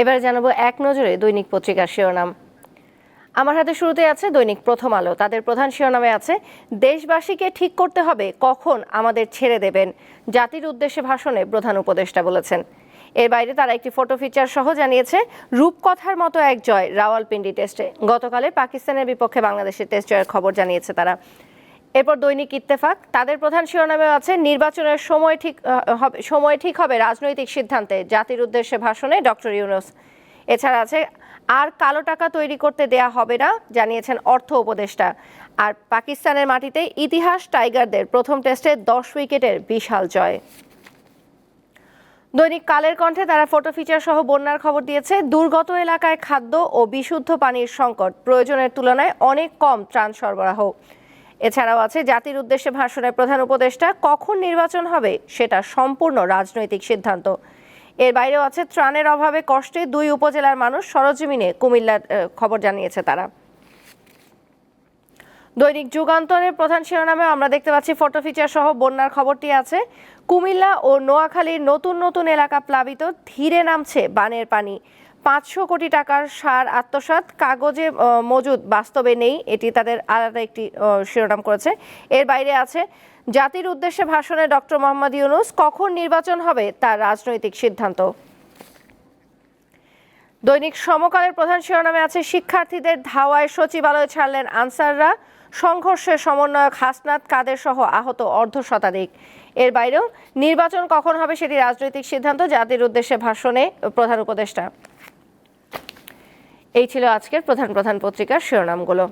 এবারে জানাব এক নজরে দৈনিক পত্রিকার শিরোনাম। আমার হাতে শুরুতে আছে দৈনিক প্রথম আলো। তাদের প্রধান শিরোনামে আছে, দেশবাসীকে ঠিক করতে হবে, কখন আমাদের ছেড়ে দেবেন? জাতির উদ্দেশ্যে ভাষণে প্রধান উপদেষ্টা বলেছেন। এর বাইরে তারা একটি ফটো ফিচার সহ জানিয়েছে, রূপকথার মতো এক জয় রাওয়ালপিন্ডি টেস্টে। গতকালে পাকিস্তানের বিপক্ষে বাংলাদেশের টেস্ট জয়ের খবর জানিয়েছে তারা। এরপর দৈনিক ইত্তেফাক। তাদের প্রধান শিরোনামে আছে, নির্বাচনের সময় ঠিক হবে, সময় ঠিক হবে রাজনৈতিক সিদ্ধান্তে। জাতির উদ্দেশ্যে ভাষণে ডক্টর ইউনুস। এছাড়া আছে, আর কালো টাকা তৈরি করতে দেয়া হবে না, জানিয়েছেন অর্থ উপদেষ্টা। আর পাকিস্তানের মাটিতে ইতিহাস টাইগারদের প্রথম টেস্টে দশ উইকেটের বিশাল জয়। দৈনিক কালের কণ্ঠে তারা ফটো ফিচার সহ বন্যার খবর দিয়েছে। দুর্গত এলাকায় খাদ্য ও বিশুদ্ধ পানির সংকট। প্রয়োজনের তুলনায় অনেক কম ত্রাণ সরবরাহ। এছাড়াও আছে, জাতির উদ্দেশ্যে ভাষণের প্রধান উপদেষ্টা কখন নির্বাচন হবে সেটা সম্পূর্ণ রাজনৈতিক সিদ্ধান্ত। এর বাইরেও আছে, ত্রাণের অভাবে কষ্টে দুই উপজেলার মানুষ সরজমিনে কুমিল্লার খবর জানিয়েছে তারা। দৈনিক যুগান্তরের প্রধান শিরোনামে আমরা দেখতে পাচ্ছি ফটো ফিচার সহ বন্যার খবরটি আছে। কুমিল্লা ও নোয়াখালীর নতুন নতুন এলাকা প্লাবিত, ধীরে নামছে বানের পানি। পাঁচশো কোটি টাকার সার আত্মসাৎ। কাগজে মজুদ বাস্তবে নেই। এটি তাদের আলাদা একটি শিরোনাম করেছে। এর বাইরে আছে, জাতির উদ্দেশ্যে ভাষণে ডক্টর মোহাম্মদ ইউনুস কখন নির্বাচন হবে তার রাজনৈতিক সিদ্ধান্ত। দৈনিক সমকালের প্রধান শিরোনামে আছে, শিক্ষার্থীদের ধাওয়ায় সচিবালয় ছাড়লেন আনসাররা। সংঘর্ষের সমন্বয়ক হাসনাত কাদের সহ আহত অর্ধ শতাধিক। এর বাইরেও, নির্বাচন কখন হবে সেটি রাজনৈতিক সিদ্ধান্ত, জাতির উদ্দেশ্যে ভাষণে প্রধান উপদেষ্টা। এই ছিল আজকের প্রধান প্রধান পত্রিকার শিরোনামগুলো।